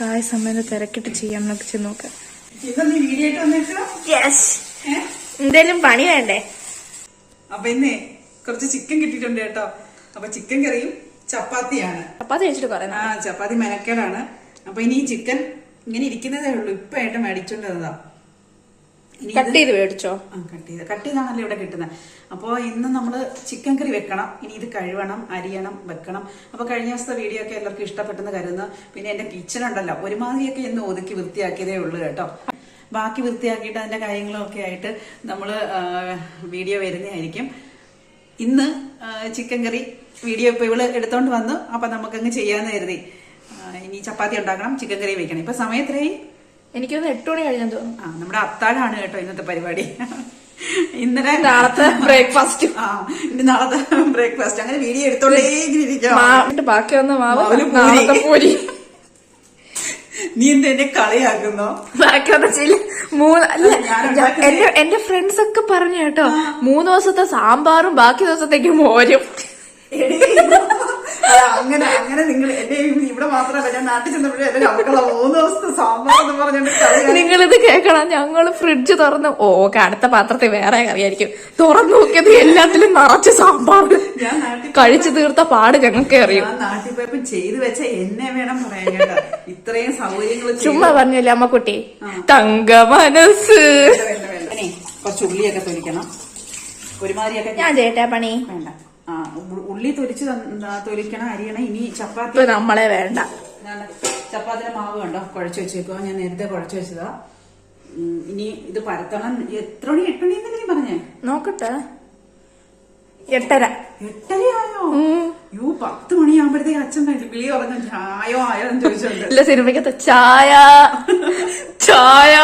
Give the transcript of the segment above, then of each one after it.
കായ സമയത്ത് തിരക്കിട്ട് ചെയ്യാം എന്നൊക്കെ ചെന്ന് നോക്കാം. എന്തേലും പണി വേണ്ടേ? അപ്പൊ ഇന്നേ കുറച്ച് ചിക്കൻ കിട്ടിയിട്ടുണ്ട് കേട്ടോ. അപ്പൊ ചിക്കൻ കറിയും ചപ്പാത്തിയാണ്. ചപ്പാത്തി കഴിച്ചിട്ട് കുറെ ആ ചപ്പാത്തി മെനക്കേടാണ്. അപ്പൊ ഇനി ഈ ചിക്കൻ ഇങ്ങനെ ഇരിക്കുന്നതേ ഉള്ളൂ. ഇപ്പൊ ആയിട്ട് മേടിച്ചോണ്ട് വന്നതാ. ഇനി ഇത് കട്ട് ചെയ്ത് മേടിച്ചോ? കട്ട് ചെയ്ത്. കട്ട് ചെയ്താണല്ലോ ഇവിടെ കിട്ടുന്നത്. അപ്പോൾ ഇന്ന് നമ്മൾ ചിക്കൻ കറി വെക്കണം. ഇനി ഇത് കഴുകണം അരിയണം വെക്കണം. അപ്പോൾ കഴിഞ്ഞ ദിവസത്തെ വീഡിയോ ഒക്കെ എല്ലാവർക്കും ഇഷ്ടപ്പെട്ടെന്ന് കരുതുന്നു. പിന്നെ എന്റെ കിച്ചൺ ഉണ്ടല്ലോ. ഒരുമാതിരിയൊക്കെ ഇന്ന് ഒതുക്കി വൃത്തിയാക്കിയതേ ഉള്ളൂ കേട്ടോ. ബാക്കി വൃത്തിയാക്കിയിട്ട് അതിന്റെ കാര്യങ്ങളൊക്കെ ആയിട്ട് നമ്മൾ വീഡിയോ വരുന്നതായിരിക്കും. ഇന്ന് ചിക്കൻ കറി വീഡിയോ ഇപ്പോൾ ഇവൾ എടുത്തോണ്ട് വന്നു. അപ്പം നമുക്കങ്ങ് ചെയ്യാന്ന് കരുതി. ഇനി ചപ്പാത്തി ഉണ്ടാക്കണം ചിക്കൻ കറി വെക്കണം ഇപ്പൊ സമയത്രയായി എനിക്കൊന്ന് എട്ട് മണി കഴിഞ്ഞാൽ തോന്നുന്നു. ആ നമ്മുടെ അത്താഴാണ് കേട്ടോ ഇന്നത്തെ പരിപാടി. ഇന്നലെ നാളത്തെ ബ്രേക്ക്ഫാസ്റ്റ് ആ ഇനി നാളത്തെ ബ്രേക്ക്ഫാസ്റ്റ് അങ്ങനെ വീഡിയോ എടുത്തോണ്ടേ ഇരിക്കാം ബാക്കി വന്ന മാവ്. നാളത്തെ പൂരി. നീ എന്താ എന്നെ കളിയാക്കുന്നോ? മൂന്ന്. എന്റെ എന്റെ ഫ്രണ്ട്സ് ഒക്കെ പറഞ്ഞു കേട്ടോ മൂന്ന് ദിവസത്തെ സാമ്പാറും ബാക്കി ദിവസത്തേക്ക് മോരും. അങ്ങനെ അങ്ങനെ നിങ്ങൾ എന്റെ ഇവിടെ മാത്രമല്ല ഞാൻ നാട്ടിൽ ചെന്നപ്പോഴും എന്റെ മൂന്ന് ദിവസത്തെ സാമ്പാർ എന്ന് പറഞ്ഞിട്ട് നിങ്ങൾ നിങ്ങളിത് കേൾക്കണം. ഞങ്ങൾ ഫ്രിഡ്ജ് തുറന്നു ഓ അടുത്ത പാത്രത്തിൽ വേറെ കറിയായിരിക്കും. തുറന്നു നോക്കിയത് എല്ലാത്തിലും നിറച്ച് സാമ്പാർ. കഴിച്ചു തീർത്ത പാട് ഞങ്ങൾക്ക് അറിയും. നാട്ടിൽ പോയപ്പോ ചെയ്തു വെച്ച എന്നെ വേണം പറയാൻ കേട്ടോ. ഇത്രയും സൗകര്യങ്ങൾ ചുമ്മാ പറഞ്ഞില്ല അമ്മക്കുട്ടി? തങ്ക മനസ്സ്. കുറച്ച് ഉള്ളിയൊക്കെ തൊലിക്കണം. ഒരുമാതിരിയൊക്കെ ഞാൻ ചേട്ടാ പണി? വേണ്ട. ഉള്ളി തൊലിച്ച് തൊലിക്കണം അരിയണം ഇനി ചപ്പാത്തി നമ്മളെ വേണ്ട. ചപ്പാത്തിന്റെ മാവ് കണ്ടോ? കുഴച്ച് വെച്ചേക്കോ ഞാൻ നേരത്തെ കുഴച്ച് വെച്ചതാ. ഇനി ഇത് പരത്തണം. എത്ര മണി എട്ട് മണി എന്നല്ലേ നീ പറഞ്ഞേ? നോക്കട്ടെ. എട്ടര. എട്ടരയായോ? യോ പത്ത് മണിയാകുമ്പോഴത്തേക്ക് അച്ഛൻ. വിളി പറഞ്ഞു ചായോ ആയോ എന്ന് ചോദിച്ചോണ്ട്. ഇല്ല സിനിമയ്ക്കത്ത് ചായ. ചായ.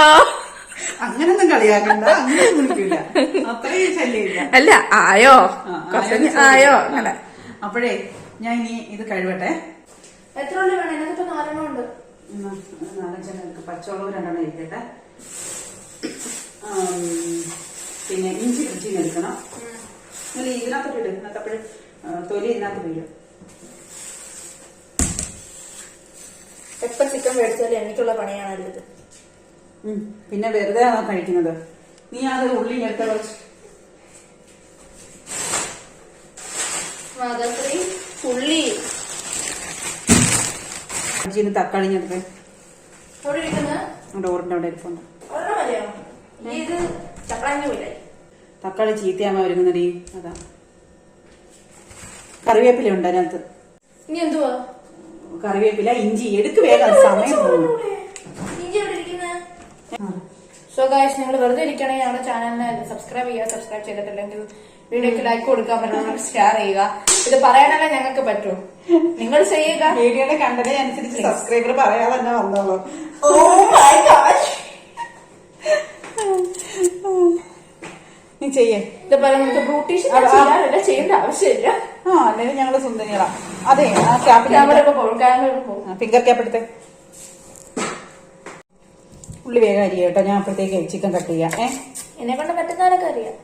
അങ്ങനൊന്നും കളിയാക്കണ്ട അങ്ങനെയൊന്നും വിളിക്കില്ല അത്രയും ശല്യമില്ല. അല്ല ആയോ? കുറച്ച് ആയോ. അങ്ങനെ. അപ്പോഴേ ഞാൻ ഇനി ഇത് കഴിവട്ടെ. എത്ര ഉള്ളി വേണം? ഇതിനകത്ത് നാലെണ്ണം ഉണ്ട്. നാലഞ്ചെണ്ണം. രണ്ടെണ്ണം ഇരിക്കട്ടെ പിന്നെ ഇഞ്ചി ഇഞ്ചി എടുക്കണം. അല്ല ഇതിനകത്തോട്ട് ഇടും. ഇതിനകത്ത് അപ്പോഴും തൊലി ഇതിനകത്ത് വീഴും. എപ്പം ചിക്കൻ മേടിച്ചാലും എനിക്കുള്ള പണിയാണല്ലോ ഇത് പിന്നെ വെറുതെ ആണോ കഴിക്കുന്നത്? നീ അത് ഉള്ളി എടുത്ത കുറച്ച്. ഉള്ളി. ഇഞ്ചിന് തക്കാളി ഞെടുത്ത് ഡോറിന്റെ അവിടെ ഇരിപ്പുണ്ട്. തക്കാളി ചീത്തയാമ ഒരുങ്ങുന്നടി. അതാ. കറിവേപ്പില ഉണ്ട് അതിനകത്ത്. ഇനി എന്തുവാ? കറിവേപ്പില ഇഞ്ചി. എടുക്ക് വേഗം സമയം പോകുന്നു സോ ഗായ്സ് നിങ്ങൾ വെറുതെ ഇരിക്കണമെങ്കിൽ ഞങ്ങളുടെ ചാനലിനെ സബ്സ്ക്രൈബ് ചെയ്യുക സബ്സ്ക്രൈബ് ചെയ്തിട്ടില്ലെങ്കിൽ വീഡിയോക്ക് ലൈക്ക് കൊടുക്കാൻ പറ്റും ഷെയർ ചെയ്യുക. ഇത് പറയാനല്ലേ ഞങ്ങൾക്ക് പറ്റൂ. നിങ്ങൾ ചെയ്യുക. വീഡിയോയുടെ കണ്ടതേ അനുസരിച്ച് സബ്സ്ക്രൈബർ പറയാതെ തന്നെ വന്നോളൂ. ഓ മൈ ഗോഡ് നീ ചെയ്യേ. ഇത് പറയുന്നത് ബ്യൂട്ടീഷ്യൻ ചെയ്യേണ്ട ആവശ്യമില്ല. ആ അല്ലെങ്കിൽ ഞങ്ങൾ സുന്ദരികളാ അതെ ആ ക്യാമറ ഫിംഗർ ക്യാപ്പ് എടുത്തേ. ഉള്ളി വേഗം അരിയ കേട്ടോ. ഞാൻ അപ്പോഴത്തേക്ക് ചിക്കൻ കട്ട് ചെയ്യാം. ഏ? എന്നെ കൊണ്ട് പറ്റുന്നവരൊക്കെ അറിയാം.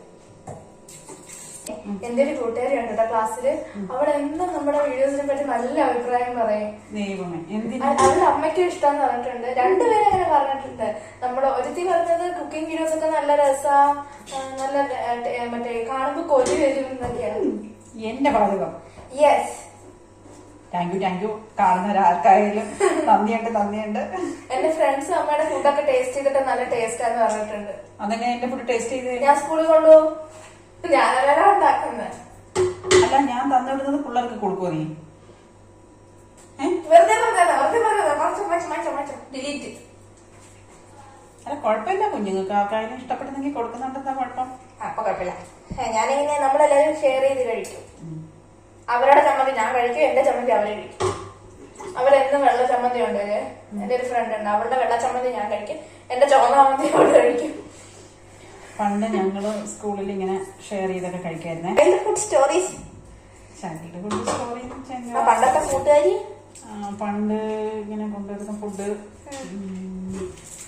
എന്റെ ഒരു കൂട്ടുകാരിയുണ്ട് കേട്ടോ ക്ലാസ്സിൽ അവൾ എന്നും നമ്മുടെ വീഡിയോസിനെ പറ്റി നല്ല അഭിപ്രായം പറയും. അവളുടെ അമ്മയ്ക്കും ഇഷ്ടം പറഞ്ഞിട്ടുണ്ട്. രണ്ടുപേരും അങ്ങനെ പറഞ്ഞിട്ടുണ്ട്. നമ്മുടെ ഒരുത്തി പറഞ്ഞത് കുക്കിംഗ് വീഡിയോസ് ഒക്കെ നല്ല രസാ നല്ല മറ്റേ കാണുമ്പോ കൊതി വരും എന്നൊക്കെയാണ്. എന്റെ പാചകം yes thank you thank you കാണുന്ന ഒരാൾക്കായാലും നന്ദിയുണ്ട് നന്ദിയുണ്ട് എന്റെ ഫ്രണ്ട്സ് അമ്മയുടെ ഫുഡൊക്കെ ടേസ്റ്റ് ചെയ്തിട്ട് നല്ല ടേസ്റ്റ് ആന്ന് പറഞ്ഞിട്ടുണ്ട്. അതെങ്ങനെ എന്റെ ഫുഡ് ടേസ്റ്റ് ചെയ്ത് ഞാൻ സ്കൂളിൽ കൊണ്ടുപോകും ഞാനല്ല ഉണ്ടാക്കുന്നത് അല്ല ഞാൻ തന്നിടുന്നത് പിള്ളേർക്ക് കൊടുക്കുമോ നീ? വെറുതെ പറഞ്ഞതാ പറഞ്ഞതാ. ഡിലീറ്റ് അല്ല കുഴപ്പമില്ല കുഞ്ഞുങ്ങൾക്ക് ആർക്കായാലും ഇഷ്ടപ്പെടുന്നെങ്കിൽ കൊടുക്കുന്നുണ്ടെന്താ കുഴപ്പം. അപ്പൊ കുഴപ്പമില്ല. ഞാനിങ്ങനെ നമ്മളെല്ലാരും ഷെയർ ചെയ്ത് കഴിക്കും. അവരുടെ ചമ്മന്തി ഞാൻ കഴിക്കും എന്റെ ചമ്മന്തി അവർ കഴിക്കും. അവരെന്നും വെള്ള ചമ്മന്തി ഉണ്ട്. എന്റെ ഒരു ഫ്രണ്ട് ഉണ്ട്. അവളുടെ വെള്ള ചമ്മന്തി ഞാൻ കഴിക്കും. എന്റെ ചുവന്ന ചമ്മന്തി അവൾ കഴിക്കും. പണ്ട് ഞങ്ങൾ സ്കൂളിൽ ഇങ്ങനെ ഷെയർ ചെയ്തൊക്കെ കഴിക്കായിരുന്നേ. Food stories child food story പണ്ടത്തെ കൂട്ടുകാരി? പണ്ട് ഇങ്ങനെ കൊണ്ടുവരുന്ന ഫുഡ്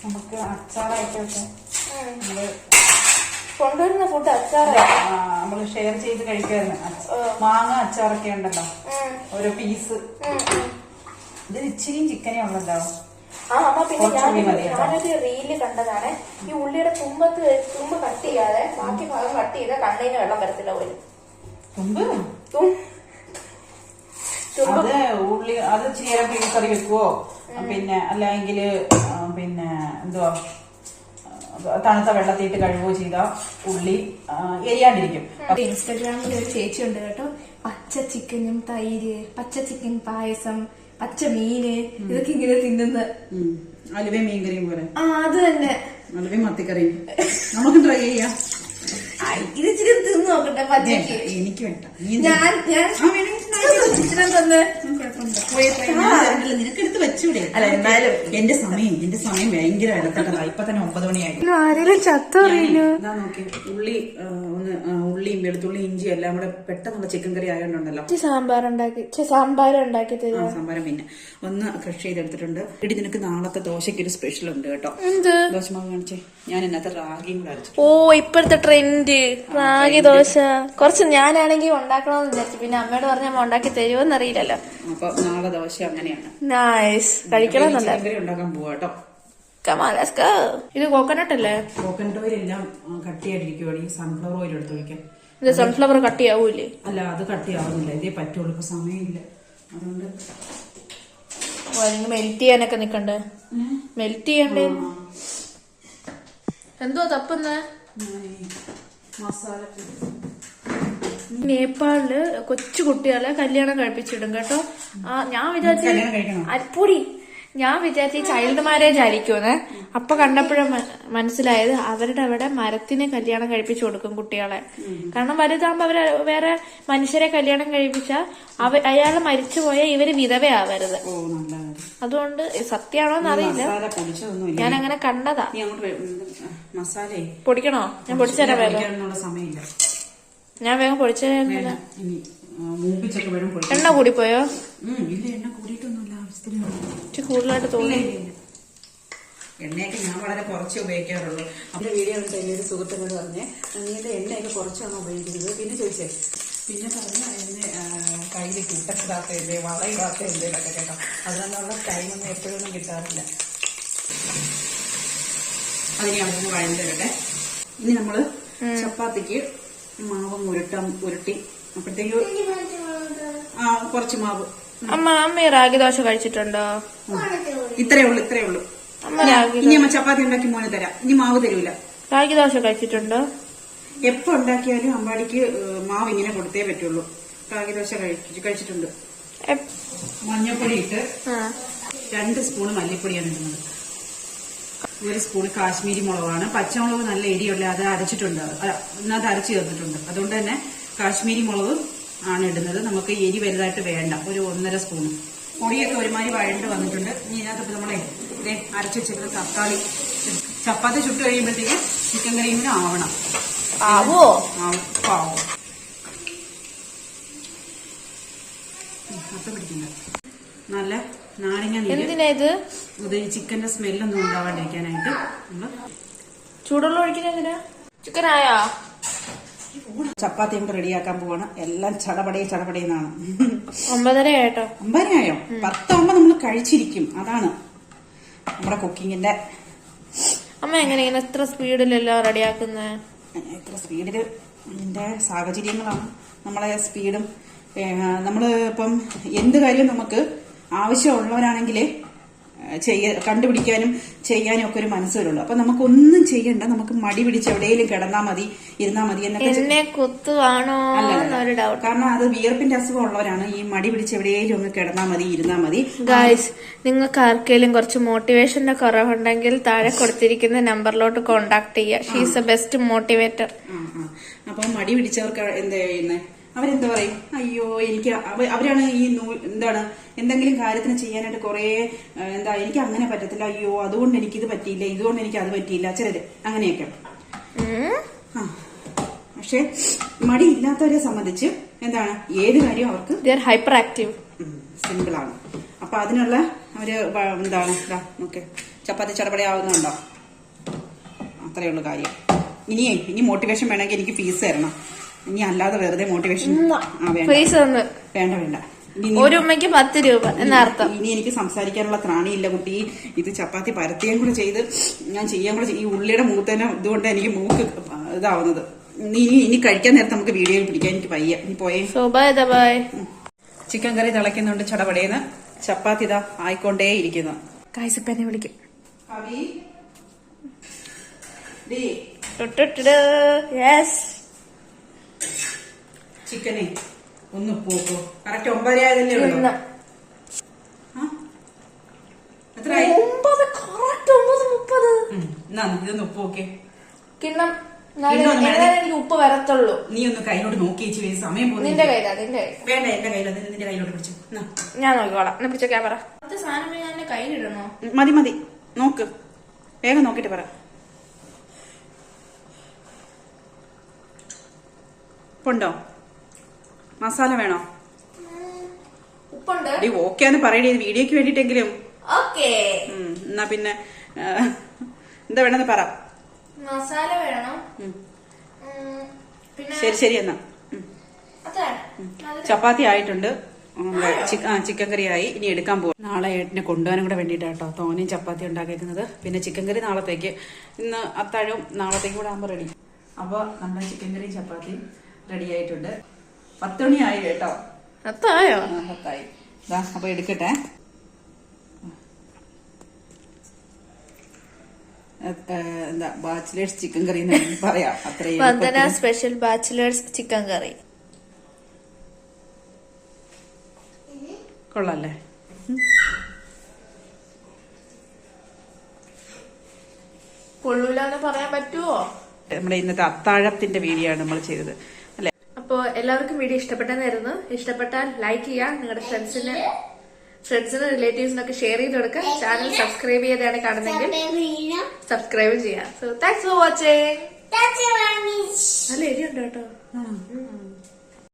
നമുക്ക് അച്ചാറായിട്ടൊക്കെ നമ്മൾ കൊണ്ടുവരുന്ന ഫുഡ് അച്ചാറാണ്. നമ്മൾ ഷെയർ ചെയ്ത് കഴിക്കായിരുന്നു മാങ്ങ അച്ചാറൊക്കെ ഉണ്ടല്ലോ. ഓരോ പീസ് ഇത് ഇച്ചിരിയും ചിക്കനേ ഉള്ളല്ലോ. ആ അമ്മ പിന്നെ ഞാൻ ഞാനൊരു റീൽ കണ്ടതാണ്. ഈ ഉള്ളിയുടെ തുമ്പത്ത് തുമ്പ് കട്ട് ചെയ്യാതെ ബാക്കി ഭാഗം കട്ട് ചെയ്ത കണ്ണീന് വെള്ളം വരത്തില്ല പോലും. തുമ്പ്? അത് ഉള്ളി അത് ചീരപ്പി കറി വെക്കുവോ? പിന്നെ അല്ലെങ്കിൽ പിന്നെ എന്തുവാ? തണുത്ത വെള്ളത്തിയിട്ട് കഴുകുകയോ ചെയ്താൽ ഉള്ളി എരിയാണ്ടിരിക്കും. ഇൻസ്റ്റാഗ്രാമിൽ ഒരു ചേച്ചി ഉണ്ട് കേട്ടോ. പച്ച ചിക്കനും തൈര് പച്ച ചിക്കൻ പായസം പച്ച മീന് ഇതൊക്കെ ഇങ്ങനെ തിന്നുന്ന അലുവ മീൻകറിയും പോലെ. ആ അത് തന്നെ. അലുവ മത്തിക്കറിയും. നമുക്ക് ട്രൈ ചെയ്യാം. ഇതിച്ചിരി ഇത് ഇച്ചിരി തിന്നു നോക്കട്ടെ പച്ചക്ക്. എനിക്ക് വേണ്ട. ഞാൻ ഞാൻ തന്ന് ഞാൻ തരണ്ടല്ലോ. നിനക്കെടുത്ത് വെച്ചൂടെ? അല്ല, എന്നാലും. എന്റെ സമയം എന്റെ സമയം ഭയങ്കര വിലപ്പെട്ടതാ ഇപ്പൊ തന്നെ ഒമ്പത് മണിയായി ആരെങ്കിലും ചത്തറിയില്ലോ ഇതാ നോക്കി ഉള്ളി ഒന്ന് ഉള്ളിയും വെളുത്തുള്ളി ഇഞ്ചി എല്ലാം കൂടെ പെട്ടെന്നുള്ള ചിക്കൻ കറി ആയതുകൊണ്ടല്ലോ സാമ്പാർ ഉണ്ടാക്കി സാമ്പാർ ഉണ്ടാക്കി ആ തരുമോ പിന്നെ. ഒന്ന് ക്രഷ് ചെയ്തെടുത്തിട്ടുണ്ട്. ഇടി നിനക്ക് നാളത്തെ ദോശയ്ക്ക് ഒരു സ്പെഷ്യൽ ഉണ്ട് കേട്ടോ. എന്ത്? ദോശമാവ് കാണിച്ചേ. ഞാൻ ഇന്നത്തെ റാഗിയും കൂടെ ഓ ഇപ്പോഴത്തെ ട്രെൻഡ് റാഗി ദോശ. കുറച്ച് ഞാനാണെങ്കിൽ ഉണ്ടാക്കണമെന്ന് വിചാരിച്ചു. പിന്നെ അമ്മയോട് പറഞ്ഞ അമ്മ ഉണ്ടാക്കി തരുമോ എന്നറിയില്ലല്ലോ അപ്പൊ നാളെ ദോശ അങ്ങനെയാണ് നൈസ് ഉണ്ടാക്കാൻ പോവാ കേട്ടോ ഇത് കോക്കനട്ട് അല്ലേ? കോക്കനട്ട് ഓയിൽ എല്ലാം കട്ടിയായിട്ടിരിക്കുവാണ് ഈ സൺഫ്ലവർ ഓയിൽ എടുത്ത് വയ്ക്കാം ഇത് സൺഫ്ലവർ കട്ടിയാവൂലേ അല്ല അത് കട്ടിയാവുന്നില്ല. ഇതേ പറ്റുള്ളൂ. ഇപ്പൊ സമയമില്ല. അതുകൊണ്ട് മെൽറ്റ് ചെയ്യാനൊക്കെ നിക്കണ്ടേ? മെൽറ്റ് ചെയ്യണ്ടേ? എന്തോ തപ്പുന്നേ? മസാല നേപ്പാളിൽ കൊച്ചു കുട്ടികളെ കല്യാണം കഴിപ്പിച്ചിടും കേട്ടോ. ആ ഞാൻ വിചാരിച്ച അപ്പൊടി ഞാൻ വിചാരിച്ചു ചൈൽഡ് മാരേജ് ആയിരിക്കുമെന്ന്. അപ്പൊ കണ്ടപ്പോഴും മനസ്സിലായത് അവരുടെ അവിടെ മരത്തിന് കല്യാണം കഴിപ്പിച്ചു കൊടുക്കും കുട്ടികളെ. കാരണം വലുതാകുമ്പോ അവർ വേറെ മനുഷ്യരെ കല്യാണം കഴിപ്പിച്ച അവ അയാൾ മരിച്ചുപോയ ഇവർ വിധവയാവരുത്. അതുകൊണ്ട് സത്യാണോന്ന് അറിയില്ല. ഞാൻ അങ്ങനെ കണ്ടതാ. പൊടിക്കണോ? ഞാൻ പൊടിച്ചു തരാം സമയമില്ല. ഞാൻ വേഗം പൊടിക്കാൻ എണ്ണ കൂടിപ്പോയോ? കൂടുതലായിട്ട് തോന്നി. എണ്ണയൊക്കെ ഞാൻ വളരെ കുറച്ച് ഉപയോഗിക്കാറുള്ളൂ. അവരുടെ വീഡിയോ കണ്ടിട്ട് എന്റെ പറഞ്ഞേ എണ്ണയൊക്കെ കുറച്ചാണ് ഉപയോഗിക്കുന്നത്? പിന്നെ ചോദിച്ചേ പിന്നെ പറഞ്ഞ എന്നെ കയ്യിൽ കൂട്ടക്കിടാത്ത എന്തേ വളയിടാത്ത എന്തേലൊക്കെ കേട്ടോ. അതിനുള്ള ടൈമൊന്നും എപ്പോഴൊന്നും കിട്ടാറില്ല. അതിനെ വഴണ്ട് തരട്ടെ ഇനി നമ്മൾ ചപ്പാത്തിക്ക് മാവ് ഉരുട്ടാൻ ഉരുട്ടി. അപ്പോഴത്തേക്ക് ആ കുറച്ച് മാവ്. അമ്മ അമ്മ റാഗി ദോശ കഴിച്ചിട്ടുണ്ടോ? ഇത്രേ ഉള്ളു ഇത്രേ ഉള്ളു. അമ്മ ഇനി അമ്മ ചപ്പാത്തി ഉണ്ടാക്കി മോനെ തരാം. ഇനി മാവ് തരൂല. റാഗി ദോശ കഴിച്ചിട്ടുണ്ടോ? എപ്പോ ഉണ്ടാക്കിയാലും അമ്പാടിക്ക് മാവ് ഇങ്ങനെ കൊടുത്തേ പറ്റുള്ളൂ. റാഗി ദോശ കഴിച്ച് കഴിച്ചിട്ടുണ്ട്. മഞ്ഞപ്പൊടി മഞ്ഞൾപ്പൊടി ഇട്ട് ആ. രണ്ട് സ്പൂൺ മല്ലിപ്പൊടിയാണ് ഇടുന്നത്. ഒരു സ്പൂൺ കാശ്മീരി മുളകാണ്. പച്ചമുളക് നല്ല എരിയുള്ള അത് അരച്ചിട്ടുണ്ട്. അല്ല, അരച്ചു ചേർത്തിട്ടുണ്ട്. അതുകൊണ്ട് തന്നെ കാശ്മീരി മുളക് ആണ് ഇടുന്നത്. നമുക്ക് എരി വലുതായിട്ട് വേണ്ട. ഒരു ഒന്നര സ്പൂൺ. പൊടിയൊക്കെ ഒരുമാതിരി വഴണ്ട് വന്നിട്ടുണ്ട്. ഇനി ഇതിനകത്ത് ഇപ്പൊ നമ്മളെ ഇതേ അരച്ച് വെച്ചിരുന്ന തക്കാളി ചപ്പാത്തി ചുട്ട് കഴിയുമ്പോഴത്തേക്ക് ചിക്കൻ കറിയും ആവണം. ആവോ? ആവോ അത്ത പിടിക്കണ്ട. നല്ല നാരങ്ങ നീര്. എന്തിനാ ഇത്? ഇത് ഈ ചിക്കന്റെ സ്മെല്ലൊന്നും ഉണ്ടാവാണ്ടിരിക്കാനായിട്ട് ചൂടുള്ള ഒഴിക്കുന്ന എന്തിനാ? ചിക്കൻ ആയോ ചപ്പാത്തി കൊണ്ട് റെഡിയാക്കാൻ പോവാണ്. എല്ലാം ചടപടയെ ചടപടയെന്നാണ് ഒമ്പതര കേട്ടോ അമ്പതിനായോ പത്താകുമ്പോ നമ്മൾ കഴിച്ചിരിക്കും. അതാണ് നമ്മുടെ കുക്കിങ്ങിന്റെ അമ്മ എങ്ങനെ ഇങ്ങനെ എത്ര സ്പീഡിലെല്ലാം റെഡിയാക്കുന്നേ? ഇത്ര സ്പീഡിൽ ഇതിന്റെ സാഹചര്യങ്ങളാണ്. നമ്മളെ സ്പീഡും നമ്മൾ ഇപ്പം എന്ത് കാര്യവും നമുക്ക് ആവശ്യമുള്ളവരാണെങ്കിൽ ചെയ്യ കണ്ടുപിടിക്കാനും ചെയ്യാനും ഒക്കെ ഒരു മനസ്സ് വരുള്ളൂ അപ്പൊ നമുക്കൊന്നും ചെയ്യണ്ട. നമുക്ക് മടി പിടിച്ച് എവിടെയെങ്കിലും കിടന്നാ മതി ഇരുന്നാ മതി എന്നൊക്കെ കുത്തുവാണോ കാരണം അത് വിയർപ്പിന്റെ അസുഖം ഉള്ളവരാണ്. ഈ മടി പിടിച്ച് എവിടെയെങ്കിലും ഒന്ന് കിടന്നാ മതി ഇരുന്നാ മതി. ഗായ്സ് നിങ്ങൾക്ക് ആർക്കെങ്കിലും കുറച്ച് മോട്ടിവേഷന്റെ കുറവുണ്ടെങ്കിൽ താഴെ കൊടുത്തിരിക്കുന്ന നമ്പറിലോട്ട് കോണ്ടാക്ട് ചെയ്യുക. She's a best motivator. അപ്പൊ മടി പിടിച്ചവർക്ക് എന്താ ചെയ്യുന്നത് അവരെന്താ പറയും? അയ്യോ എനിക്ക് അവരാണ് ഈ നൂ- എന്താണ് എന്തെങ്കിലും കാര്യത്തിന് ചെയ്യാനായിട്ട് കുറേ എന്താ എനിക്ക് അങ്ങനെ പറ്റത്തില്ല. അയ്യോ അതുകൊണ്ട് എനിക്ക് ഇത് പറ്റിയില്ല ഇതുകൊണ്ട് എനിക്ക് അത് പറ്റിയില്ല ചിലര് അങ്ങനെയൊക്കെ. ആ പക്ഷെ മടി ഇല്ലാത്തവരെ സംബന്ധിച്ച് എന്താണ് ഏത് കാര്യം അവർക്ക് ഹൈപ്പർ ആക്റ്റീവ് സിമ്പിൾ ആണ്. അപ്പൊ അതിനുള്ള അവർ എന്താണ് ഓക്കെ ചപ്പാത്തി ചടപടി ആവുന്നുണ്ടോ ഉള്ളൂ കാര്യം. ഇനിയേ ഇനി മോട്ടിവേഷൻ വേണമെങ്കിൽ എനിക്ക് ഫീസ് തരണം. ഇനി അല്ലാതെ വെറുതെ മോട്ടിവേഷൻ വേണ്ട. വേണ്ട ഒരുമ്മക്ക് ഒരു ഉമ്മയ്ക്ക് പത്ത് രൂപ എന്നർത്ഥം ഇനി എനിക്ക് സംസാരിക്കാനുള്ള ത്രാണിയില്ല കുട്ടി. ഇത് ചപ്പാത്തി പരത്തിയും കൂടെ ചെയ്ത് ഞാൻ ചെയ്യാൻ കൂടെ. ഈ ഉള്ളിയുടെ മൂത്തേനെ ഇതുകൊണ്ട് എനിക്ക് മൂക്ക് ഇതാവുന്നത്. ഇനി ഇനി കഴിക്കാൻ നേരത്തെ നമുക്ക് വീഡിയോയിൽ പിടിക്കാൻ എനിക്ക് വയ്യ. നീ പോയേ. ചിക്കൻ കറി തിളയ്ക്കുന്നുണ്ട് ചടപടേന്ന്. ചപ്പാത്തി ഇതാ ആയിക്കൊണ്ടേ ഇരിക്കുന്നു. കായ്സപ്പനെ വിളിക്കും. യെസ് ചിക്കനെ ഒന്ന് പോകോ കറക്റ്റ് ഒമ്പതരയായതല്ലേ ഉള്ളൂ. ആ? എത്രയായി? ഒമ്പത് കറക്റ്റ് ഒമ്പത് മുപ്പത്. ഉം, എന്നാ ഇതൊന്ന് ഉപ്പ് നോക്കേ കിണ്ണം എനിക്ക് ഉപ്പ് വരത്തുള്ളൂ. നീ ഒന്ന് കയ്യിലോട്ട് നോക്കി ചേച്ചി സമയം നിന്റെ കയ്യിലാ നിന്റെ വേണ്ട എന്റെ നിന്റെ കയ്യിലോട്ട് പിടിച്ചു. ഞാൻ നോക്കിക്കോളാം. എന്നാ പിടിച്ച ക്യാമറ. സാധനം ഞാൻ കയ്യിലിടണോ? മതി മതി. നോക്ക്. വേഗം നോക്കിട്ട് പറ. ഉണ്ടോ? മസാല വേണോ? ഉപ്പുണ്ട്. ഓക്കെ ഓക്കെ പറയണേ വീഡിയോക്ക് വേണ്ടിട്ടെങ്കിലും. ഓക്കെ എന്നാ പിന്നെ എന്താ വേണമെന്ന് പറ. മസാല വേണം. ശരി ശരി എന്നാ. ചപ്പാത്തി ആയിട്ടുണ്ട്. ചിക്കൻ കറി ആയി. ഇനി എടുക്കാൻ പോകും നാളെ ഏട്ടിനെ കൊണ്ടുപോകാനും കൂടെ വേണ്ടിയിട്ടാട്ടോ തോനെയും ചപ്പാത്തി ഉണ്ടാക്കിയിരിക്കുന്നത് പിന്നെ ചിക്കൻ കറി നാളത്തേക്ക്. ഇന്ന് അത്താഴവും നാളത്തേക്ക് കൂടെ ആകുമ്പോൾ റെഡി അപ്പോൾ നമ്മുടെ ചിക്കൻ കറിയും ചപ്പാത്തിയും റെഡി ആയിട്ടുണ്ട്. പത്ത് മണിയായി കേട്ടോ. പത്തായോ? പത്തായി. അപ്പൊ എടുക്കട്ടെ. എന്താ ബാച്ചിലേഴ്സ് ചിക്കൻ കറി എന്ന് പറയാം. അത്രയും വന്ദന സ്പെഷ്യൽ ബാച്ചിലേഴ്സ് ചിക്കൻ കറി. കൊള്ളാല്ലേ? കൊള്ളൂലെന്ന് പറയാൻ പറ്റുമോ നമ്മുടെ ഇന്നത്തെ അത്താഴത്തിന്റെ വീഡിയോ ആണ് നമ്മൾ ചെയ്തത്. എല്ലാവർക്കും വീഡിയോ ഇഷ്ടപ്പെട്ടെന്നായിരുന്നു. ഇഷ്ടപ്പെട്ടാൽ ലൈക്ക് ചെയ്യുക നിങ്ങളുടെ ഫ്രണ്ട്സിന് ഫ്രണ്ട്സിന് റിലേറ്റീവ്സിനൊക്കെ ഷെയർ ചെയ്ത് കൊടുക്കുക. ചാനൽ സബ്സ്ക്രൈബ് ചെയ്താണ് കാണുന്നെങ്കിൽ സബ്സ്ക്രൈബ് ചെയ്യാം സോ താങ്ക്സ് ഫോർ വാച്ചിങ് നല്ല എരിയുണ്ട് കേട്ടോ.